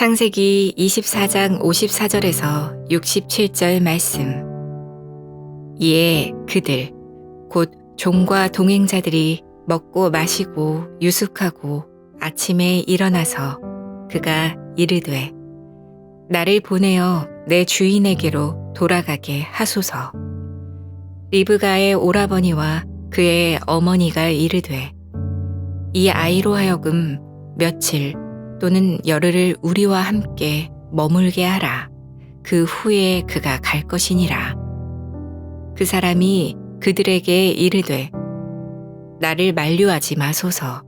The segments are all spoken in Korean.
창세기 24장 54절에서 67절 말씀. 이에 그들, 곧 종과 동행자들이 먹고 마시고 유숙하고 아침에 일어나서 그가 이르되, 나를 보내어 내 주인에게로 돌아가게 하소서. 리브가의 오라버니와 그의 어머니가 이르되, 이 아이로 하여금 며칠 또는 열흘을 우리와 함께 머물게 하라. 그 후에 그가 갈 것이니라. 그 사람이 그들에게 이르되 나를 만류하지 마소서.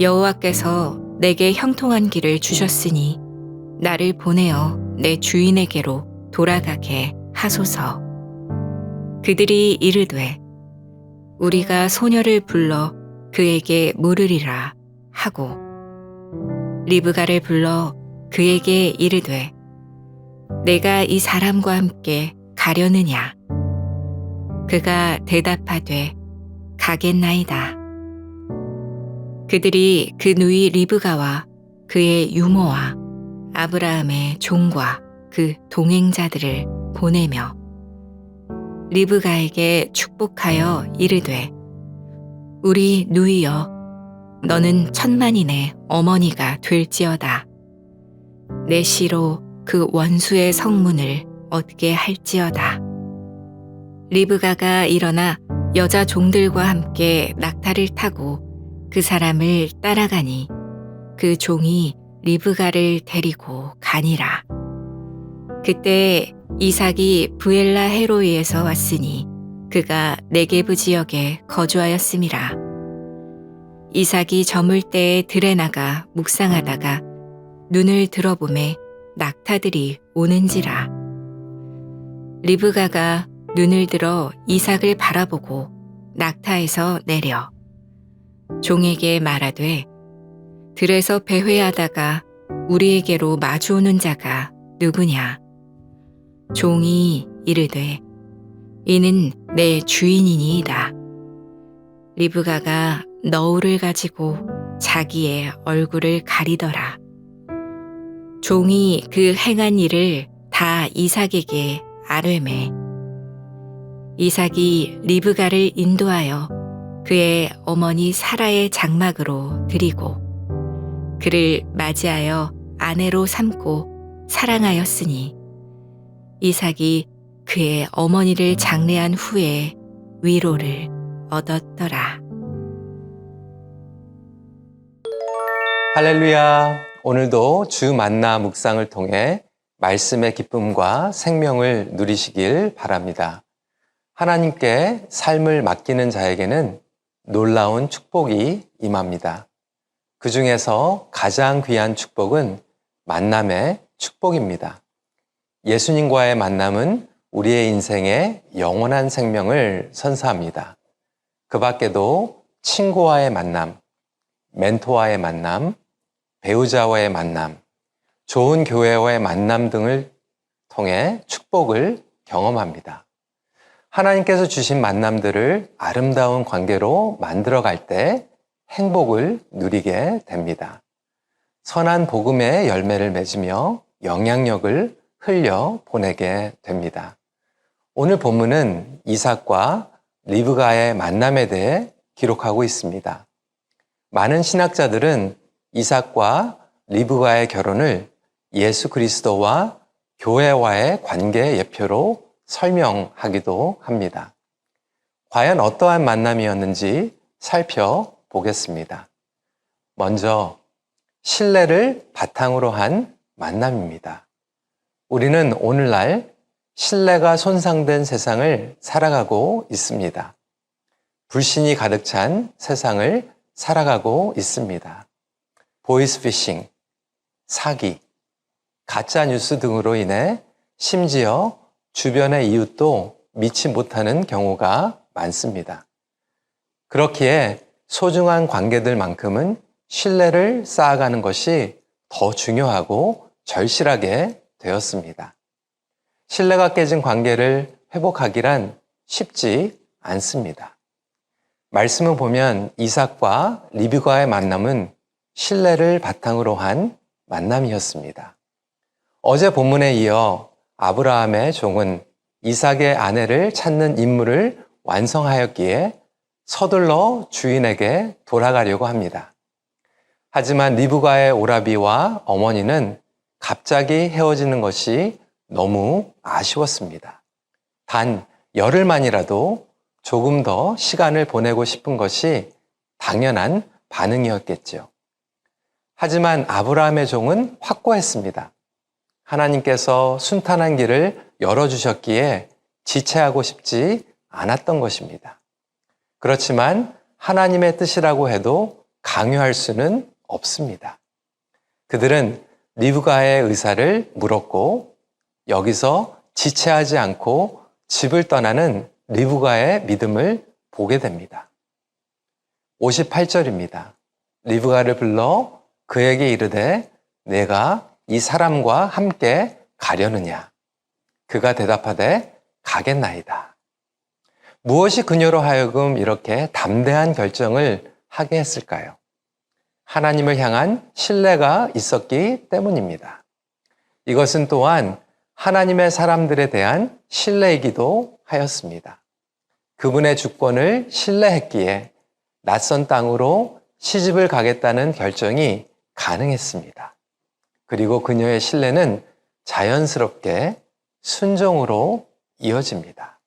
여호와께서 내게 형통한 길을 주셨으니 나를 보내어 내 주인에게로 돌아가게 하소서. 그들이 이르되 우리가 소녀를 불러 그에게 물으리라 하고 리브가를 불러 그에게 이르되 내가 이 사람과 함께 가려느냐? 그가 대답하되 가겠나이다. 그들이 그 누이 리브가와 그의 유모와 아브라함의 종과 그 동행자들을 보내며 리브가에게 축복하여 이르되 우리 누이여 너는 천만인의 어머니가 될지어다. 내 시로 그 원수의 성문을 얻게 할지어다. 리브가가 일어나 여자 종들과 함께 낙타를 타고 그 사람을 따라가니 그 종이 리브가를 데리고 가니라. 그때 이삭이 부엘라 헤로이에서 왔으니 그가 네게부 지역에 거주하였음이라. 이삭이 저물 때에 들에 나가 묵상하다가 눈을 들어보매 낙타들이 오는지라. 리브가가 눈을 들어 이삭을 바라보고 낙타에서 내려 종에게 말하되 들에서 배회하다가 우리에게로 마주오는 자가 누구냐? 종이 이르되 이는 내 주인이니이다. 리브가가 너울을 가지고 자기의 얼굴을 가리더라. 종이 그 행한 일을 다 이삭에게 아뢰매. 이삭이 리브가를 인도하여 그의 어머니 사라의 장막으로 드리고 그를 맞이하여 아내로 삼고 사랑하였으니 이삭이 그의 어머니를 장례한 후에 위로를 얻었더라. 할렐루야. 오늘도 주 만나 묵상을 통해 말씀의 기쁨과 생명을 누리시길 바랍니다. 하나님께 삶을 맡기는 자에게는 놀라운 축복이 임합니다. 그 중에서 가장 귀한 축복은 만남의 축복입니다. 예수님과의 만남은 우리의 인생에 영원한 생명을 선사합니다. 그 밖에도 친구와의 만남, 멘토와의 만남, 배우자와의 만남, 좋은 교회와의 만남 등을 통해 축복을 경험합니다. 하나님께서 주신 만남들을 아름다운 관계로 만들어 갈 때 행복을 누리게 됩니다. 선한 복음의 열매를 맺으며 영향력을 흘려 보내게 됩니다. 오늘 본문은 이삭과 리브가의 만남에 대해 기록하고 있습니다. 많은 신학자들은 이삭과 리브가의 결혼을 예수 그리스도와 교회와의 관계 예표로 설명하기도 합니다. 과연 어떠한 만남이었는지 살펴보겠습니다. 먼저 신뢰를 바탕으로 한 만남입니다. 우리는 오늘날 신뢰가 손상된 세상을 살아가고 있습니다. 불신이 가득 찬 세상을 살아가고 있습니다. 보이스피싱, 사기, 가짜 뉴스 등으로 인해 심지어 주변의 이웃도 믿지 못하는 경우가 많습니다. 그렇기에 소중한 관계들만큼은 신뢰를 쌓아가는 것이 더 중요하고 절실하게 되었습니다. 신뢰가 깨진 관계를 회복하기란 쉽지 않습니다. 말씀을 보면 이삭과 리비과의 만남은 신뢰를 바탕으로 한 만남이었습니다. 어제 본문에 이어 아브라함의 종은 이삭의 아내를 찾는 임무를 완성하였기에 서둘러 주인에게 돌아가려고 합니다. 하지만 리브가의 오라비와 어머니는 갑자기 헤어지는 것이 너무 아쉬웠습니다. 단 열흘만이라도 조금 더 시간을 보내고 싶은 것이 당연한 반응이었겠죠. 하지만 아브라함의 종은 확고했습니다. 하나님께서 순탄한 길을 열어주셨기에 지체하고 싶지 않았던 것입니다. 그렇지만 하나님의 뜻이라고 해도 강요할 수는 없습니다. 그들은 리브가의 의사를 물었고 여기서 지체하지 않고 집을 떠나는 리브가의 믿음을 보게 됩니다. 58절입니다. 리브가를 불러 그에게 이르되 내가 이 사람과 함께 가려느냐? 그가 대답하되 가겠나이다. 무엇이 그녀로 하여금 이렇게 담대한 결정을 하게 했을까요? 하나님을 향한 신뢰가 있었기 때문입니다. 이것은 또한 하나님의 사람들에 대한 신뢰이기도 하였습니다. 그분의 주권을 신뢰했기에 낯선 땅으로 시집을 가겠다는 결정이 가능했습니다. 그리고 그녀의 신뢰는 자연스럽게 순종으로 이어집니다.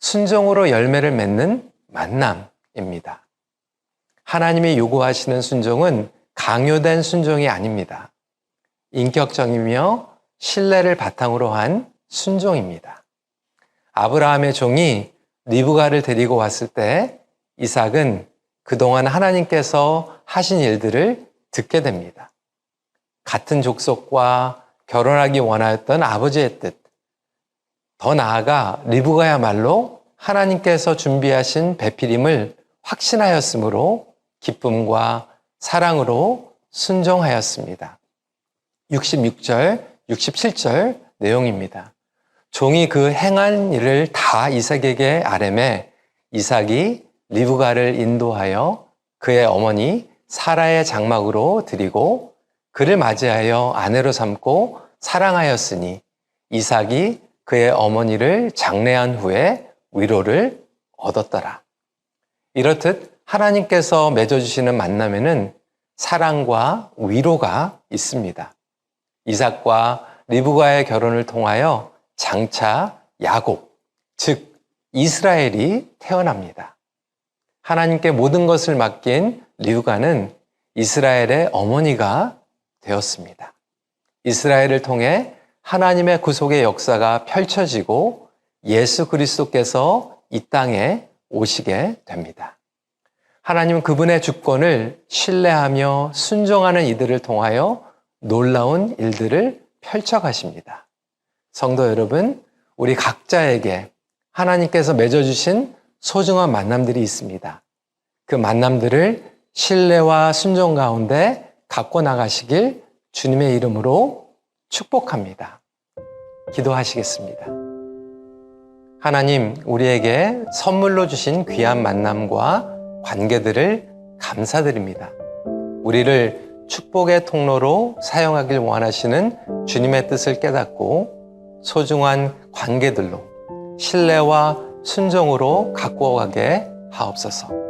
순종으로 열매를 맺는 만남입니다. 하나님이 요구하시는 순종은 강요된 순종이 아닙니다. 인격적이며 신뢰를 바탕으로 한 순종입니다. 아브라함의 종이 리브가를 데리고 왔을 때 이삭은 그동안 하나님께서 하신 일들을 듣게 됩니다. 같은 족속과 결혼하기 원하였던 아버지의 뜻, 더 나아가 리브가야말로 하나님께서 준비하신 배필임을 확신하였으므로 기쁨과 사랑으로 순종하였습니다. 66절, 67절 내용입니다. 종이 그 행한 일을 다 이삭에게 아뢰매 이삭이 리브가를 인도하여 그의 어머니 사라의 장막으로 드리고 그를 맞이하여 아내로 삼고 사랑하였으니 이삭이 그의 어머니를 장례한 후에 위로를 얻었더라. 이렇듯 하나님께서 맺어주시는 만남에는 사랑과 위로가 있습니다. 이삭과 리브가의 결혼을 통하여 장차 야곱, 즉 이스라엘이 태어납니다. 하나님께 모든 것을 맡긴 리브가는 이스라엘의 어머니가 되었습니다. 이스라엘을 통해 하나님의 구속의 역사가 펼쳐지고 예수 그리스도께서 이 땅에 오시게 됩니다. 하나님은 그분의 주권을 신뢰하며 순종하는 이들을 통하여 놀라운 일들을 펼쳐 가십니다. 성도 여러분, 우리 각자에게 하나님께서 맺어주신 소중한 만남들이 있습니다. 그 만남들을 신뢰와 순종 가운데 갖고 나가시길 주님의 이름으로 축복합니다. 기도하시겠습니다. 하나님, 우리에게 선물로 주신 귀한 만남과 관계들을 감사드립니다. 우리를 축복의 통로로 사용하길 원하시는 주님의 뜻을 깨닫고 소중한 관계들로 신뢰와 순종으로 갖고 가게 하옵소서.